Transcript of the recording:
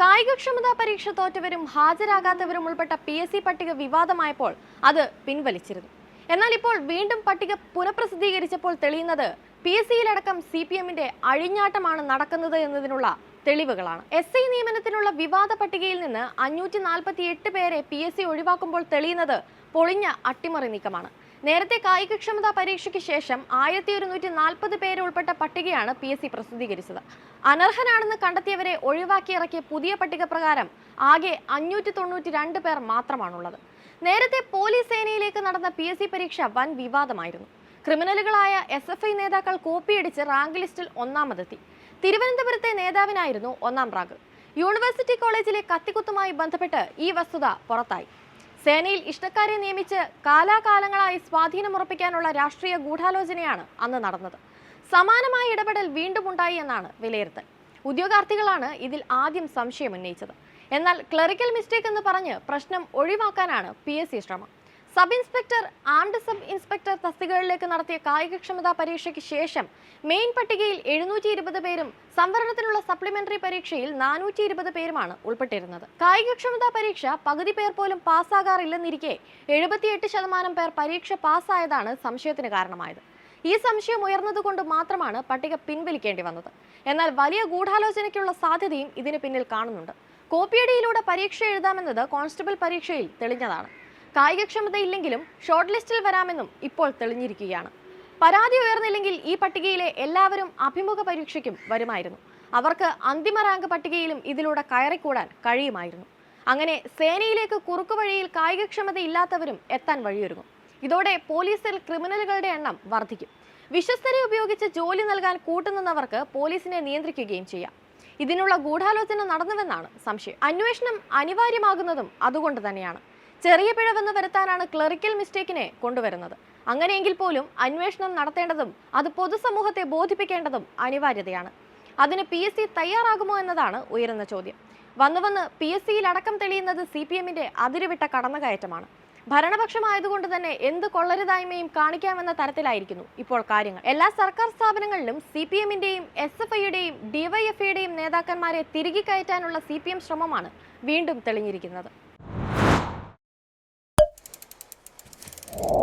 കായികക്ഷമതാ പരീക്ഷ തോറ്റവരും ഹാജരാകാത്തവരും ഉൾപ്പെട്ട P S C പട്ടിക വിവാദമായപ്പോൾ അത് പിൻവലിച്ചിരുന്നു. എന്നാൽ ഇപ്പോൾ വീണ്ടും പട്ടിക പുനഃപ്രസിദ്ധീകരിച്ചപ്പോൾ തെളിയുന്നത് പി എസ് സിയിലടക്കം സി പി എമ്മിന്റെ അഴിഞ്ഞാട്ടമാണ് നടക്കുന്നത് എന്നതിനുള്ള തെളിവുകളാണ്. എസ് ഐ നിയമനത്തിനുള്ള വിവാദ പട്ടികയിൽ നിന്ന് അഞ്ഞൂറ്റി നാൽപ്പത്തി എട്ട് പേരെ പി എസ് സി ഒഴിവാക്കുമ്പോൾ തെളിയുന്നത് പൊളിഞ്ഞ അട്ടിമറി നീക്കമാണ്. നേരത്തെ കായികക്ഷമതാ പരീക്ഷയ്ക്ക് ശേഷം ആയിരത്തി ഒരുന്നൂറ്റി നാൽപ്പത് പേര് ഉൾപ്പെട്ട പട്ടികയാണ് പി എസ് സി പ്രസിദ്ധീകരിച്ചത്. അനർഹനാണെന്ന് കണ്ടെത്തിയവരെ ഒഴിവാക്കി ഇറക്കിയ പുതിയ പട്ടിക പ്രകാരം ആകെ അഞ്ഞൂറ്റി തൊണ്ണൂറ്റി രണ്ട് പേർ മാത്രമാണുള്ളത്. നേരത്തെ പോലീസ് സേനയിലേക്ക് നടന്ന പി എസ് സി പരീക്ഷ വൻ വിവാദമായിരുന്നു. ക്രിമിനലുകളായ എസ് എഫ് ഐ നേതാക്കൾ കോപ്പിയടിച്ച് റാങ്ക് ലിസ്റ്റിൽ ഒന്നാമതെത്തി. തിരുവനന്തപുരത്തെ നേതാവിനായിരുന്നു ഒന്നാം റാങ്ക്. യൂണിവേഴ്സിറ്റി കോളേജിലെ കത്തിക്കുത്തുമായി ബന്ധപ്പെട്ട് ഈ വസ്തുത പുറത്തായി. സേനയിൽ ഇഷ്ടക്കാരെ നിയമിച്ച് കാലാകാലങ്ങളായി സ്വാധീനമുറപ്പിക്കാനുള്ള രാഷ്ട്രീയ ഗൂഢാലോചനയാണ് അന്ന് നടന്നത്. സമാനമായ ഇടപെടൽ വീണ്ടും ഉണ്ടായി എന്നാണ് വിലയിരുത്തൽ. ഉദ്യോഗാർത്ഥികളാണ് ഇതിൽ ആദ്യം സംശയം ഉന്നയിച്ചത്. എന്നാൽ ക്ലറിക്കൽ മിസ്റ്റേക്ക് എന്ന് പറഞ്ഞ് പ്രശ്നം ഒഴിവാക്കാനാണ് പി ശ്രമം. Sub inspector armed sub inspector തസ്തികകളിലേക്ക് നടത്തിയ കായികക്ഷമതാ പരീക്ഷയ്ക്ക് ശേഷം മെയിൻ പട്ടികയിൽ എഴുന്നൂറ്റി ഇരുപത് പേരും സംവരണത്തിനുള്ള സപ്ലിമെന്ററി പരീക്ഷയിൽ നാനൂറ്റി ഇരുപത് പേരുമാണ് ഉൾപ്പെട്ടിരുന്നത്. കായികക്ഷമതാ പരീക്ഷ പകുതി പേർ പോലും പാസ്സാകാറില്ലെന്നിരിക്കെ എഴുപത്തിയെട്ട് ശതമാനം പേർ പരീക്ഷ പാസ്സായതാണ് സംശയത്തിന് കാരണമായത്. ഈ സംശയം ഉയർന്നതുകൊണ്ട് മാത്രമാണ് പട്ടിക പിൻവലിക്കേണ്ടി വന്നത്. എന്നാൽ വലിയ ഗൂഢാലോചനയ്ക്കുള്ള സാധ്യതയും ഇതിന് പിന്നിൽ കാണുന്നുണ്ട്. കോപ്പിയടിയിലൂടെ പരീക്ഷ എഴുതാമെന്നത് കോൺസ്റ്റബിൾ പരീക്ഷയിൽ തെളിഞ്ഞതാണ്. കായികക്ഷമതയില്ലെങ്കിലും ഷോർട്ട് ലിസ്റ്റിൽ വരാമെന്നും ഇപ്പോൾ തെളിഞ്ഞിരിക്കുകയാണ്. പരാതി ഉയർന്നില്ലെങ്കിൽ ഈ പട്ടികയിലെ എല്ലാവരും അഭിമുഖ പരീക്ഷയ്ക്കും വരുമായിരുന്നു. അവർക്ക് അന്തിമ റാങ്ക് പട്ടികയിലും ഇതിലൂടെ കയറിക്കൂടാൻ കഴിയുമായിരുന്നു. അങ്ങനെ സേനയിലേക്ക് കുറുക്കുവഴിയിൽ കായികക്ഷമതയില്ലാത്തവരും എത്താൻ വഴിയൊരുങ്ങും. ഇതോടെ പോലീസിൽ ക്രിമിനലുകളുടെ എണ്ണം വർദ്ധിക്കും. വിശ്വസ്തരെ ഉപയോഗിച്ച് ജോലി നൽകാൻ കൂട്ടുനിന്നവർക്ക് പോലീസിനെ നിയന്ത്രിക്കുകയും ചെയ്യാം. ഇതിനുള്ള ഗൂഢാലോചന നടന്നുവെന്നാണ് സംശയം. അന്വേഷണം അനിവാര്യമാകുന്നതും അതുകൊണ്ട് തന്നെയാണ്. ചെറിയ പിഴവെന്ന് വരുത്താനാണ് ക്ലറിക്കൽ മിസ്റ്റേക്കിനെ കൊണ്ടുവരുന്നത്. അങ്ങനെയെങ്കിൽ പോലും അന്വേഷണം നടത്തേണ്ടതും അത് പൊതുസമൂഹത്തെ ബോധിപ്പിക്കേണ്ടതും അനിവാര്യതയാണ്. അതിന് പി എസ് സി തയ്യാറാകുമോ എന്നതാണ് ഉയരുന്ന ചോദ്യം. വന്നു വന്ന് പി എസ് സിയിൽ അടക്കം തെളിയുന്നത് സി പി എമ്മിന്റെ അതിരുവിട്ട കടന്നുകയറ്റമാണ്. ഭരണപക്ഷമായതുകൊണ്ട് തന്നെ എന്ത് കൊള്ളരുതായ്മയും കാണിക്കാമെന്ന തരത്തിലായിരിക്കുന്നു ഇപ്പോൾ കാര്യങ്ങൾ. എല്ലാ സർക്കാർ സ്ഥാപനങ്ങളിലും സി പി എമ്മിന്റെയും എസ് എഫ് ഐയുടെയും ഡിവൈഎഫ്ഐയുടെയും നേതാക്കന്മാരെ തിരികെ കയറ്റാനുള്ള സി പി എം ശ്രമമാണ് വീണ്ടും തെളിഞ്ഞിരിക്കുന്നത്. you